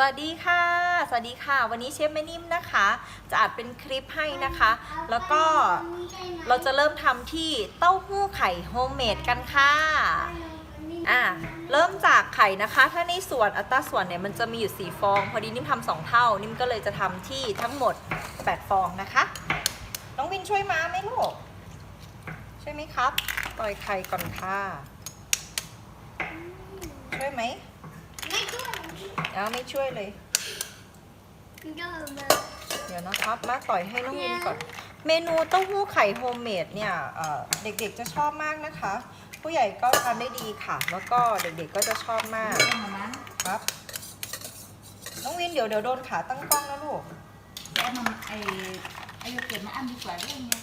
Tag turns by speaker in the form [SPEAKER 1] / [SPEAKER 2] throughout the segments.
[SPEAKER 1] สวัสดีค่ะ สวัสดีค่ะ วันนี้เชฟแม่นิ่มนะคะ จะอัดเป็นคลิปให้นะคะ แล้วก็เราจะเริ่มทำที่เต้าหู้ไข่โฮมเมดกันค่ะอะ เริ่มจากไข่นะคะ ถ้าในส่วนอัตราส่วนเนี่ยมันจะมีอยู่ 4 ฟอง พอดีนิ่มทำสองเท่า นิ่มก็เลยจะทำที่ทั้งหมด 8 ฟองนะคะ น้องวินช่วยมาไหมลูกช่วยไหมครับปล่อยไข่ก่อนค่ะ ช่วยไหม
[SPEAKER 2] ไม่ด้วย
[SPEAKER 1] เอาไม่ช่วยเลย
[SPEAKER 2] ไม่ด้วยมา
[SPEAKER 1] เดี๋ยวนะครับมาต่อยให้น้องวินก่อน เมนูเต้าหู้ไข่โฮมเมดเนี่ยเอ่อเด็กๆจะชอบมากนะคะ ผู้ใหญ่ก็ทานได้ดีค่ะ แล้วก็เด็กๆก็จะชอบมากครับน้องวินเดี๋ยวเดี๋ยวโดนขาตั้งกล้องนะลูก
[SPEAKER 3] แล้วมันไอไอโยเกิร์ตมาอันดีกว่าเรื่องนี้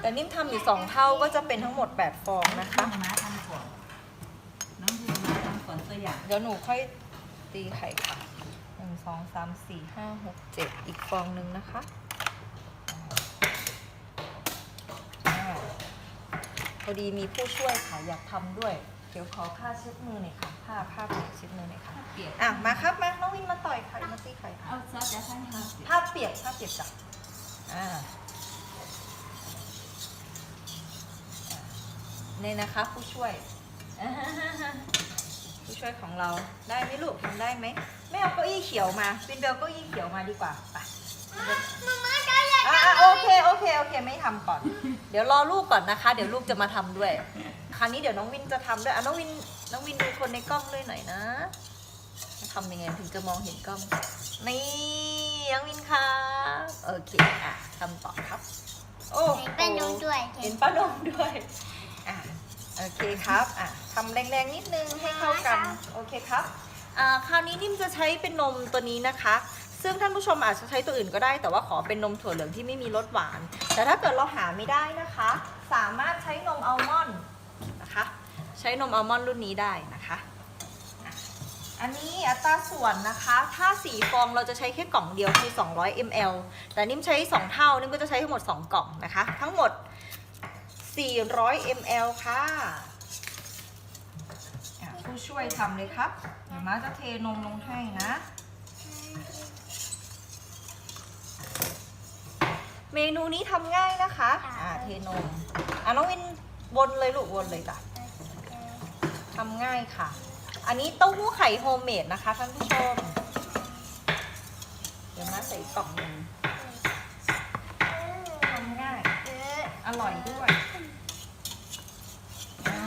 [SPEAKER 1] แต่นิ่มทำอยู่สองเท่าก็จะเป็นทั้งหมด8ฟองนะ
[SPEAKER 3] ข้า
[SPEAKER 1] คะ
[SPEAKER 3] วม้าทำก่อนน้องดูมาทำก่อนตัวอย่าง
[SPEAKER 1] เดี๋ยวหนูค่อย ตีไข่ค่ะหนึ่งสองสามสี่ห้าหกเจ็ดอีกฟองหนึ่งนะคะอ่าพอดีมีผู้ช่วยค่ะอยากทำด้วย เดี๋ยวขอผ้าเช็ดมือหน่อยค่ะผ้าผ้าเปียกเช็ดมือหน่อยค่ะ
[SPEAKER 3] เปียก
[SPEAKER 1] อะมาครับมาน้องวินมาต่อยไข่มาตีไข่ค่ะ
[SPEAKER 3] เอาซอสจะให้ทำเปียก
[SPEAKER 1] ผ้าเปียกผ้าเปียกจ้ะอ่านี่นะคะผู้ช่วย ผู้ช่วยของเราได้ไหมลูกทำได้ไหมไม่เอาเก้าอี้เขียวมาปินเบลเก้าอี้เขียวมาดีกว่าไป
[SPEAKER 2] มาม่าได้เลย
[SPEAKER 1] อะอะโอเคโอเคโอเคไม่ทำก่อน เดี๋ยวรอลูกก่อนนะคะ เดี๋ยวลูกจะมาทำด้วย คราวนี้เดี๋ยวน้องวินจะทำด้วยอะน้องวินน้องวินดูคนในกล้องด้วยหน่อยนะทำยังไงถึงจะมองเห็นกล้องนี่น้องวินครับโอเคอะทำต่อครับ โอ้โห
[SPEAKER 2] เป็นนมด้วย
[SPEAKER 1] เห็นป้านมด้วยอะ โอเคครับอะทำแรงๆนิดนึงให้เข้ากัน โอเคครับอ่าคราวนี้นิ่มจะใช้เป็นนมตัวนี้นะคะ ซึ่งท่านผู้ชมอาจจะใช้ตัวอื่นก็ได้ แต่ว่าขอเป็นนมถั่วเหลืองที่ไม่มีรสหวาน แต่ถ้าเกิดเราหาไม่ได้นะคะ สามารถใช้นมอัลมอนด์นะคะ ใช้นมอัลมอนด์รุ่นนี้ได้นะคะอะอันนี้อัตราส่วนนะคะ ถ้า4ฟองเราจะใช้แค่กล่องเดียวคือ 200 ml แต่นิ่มใช้ 2 เท่า นิ่มก็จะใช้ทั้งหมด 2 กล่องนะคะ ทั้งหมด 400 ml ค่ะอะผู้ช่วยทำเลยครับ เดี๋ยวม้าจะเทนมลงให้นะ เมนูนี้ทำง่ายนะคะ อ่า เทนม อะน้องวินวนเลยลูกวนเลยจ้ะทำง่ายค่ะ อันนี้เต้าหู้ไข่โฮมเมดนะคะท่านผู้ชม เดี๋ยวมาใส่กล่องหนึงทำง่าย อร่อยด้วยอ่า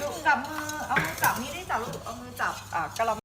[SPEAKER 1] ดู จับมือ เอามือจับนี่ได้จับลูกเอามือจับอ่ากระ